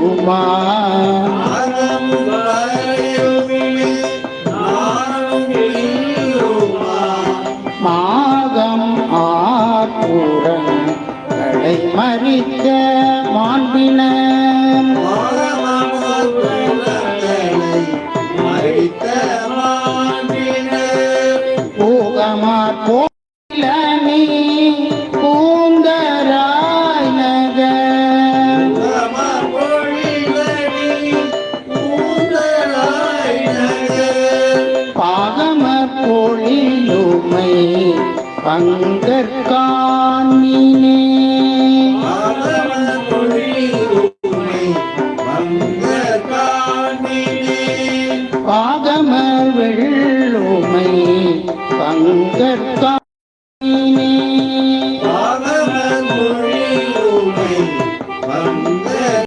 இல்லுமா மாகம் ஆப்புடன் கடை மறித்த மாண்பின. மறித்த பூகமார் உமை பங்கற்கானினே பாகமர் வெள்ளுமை பங்கற்கா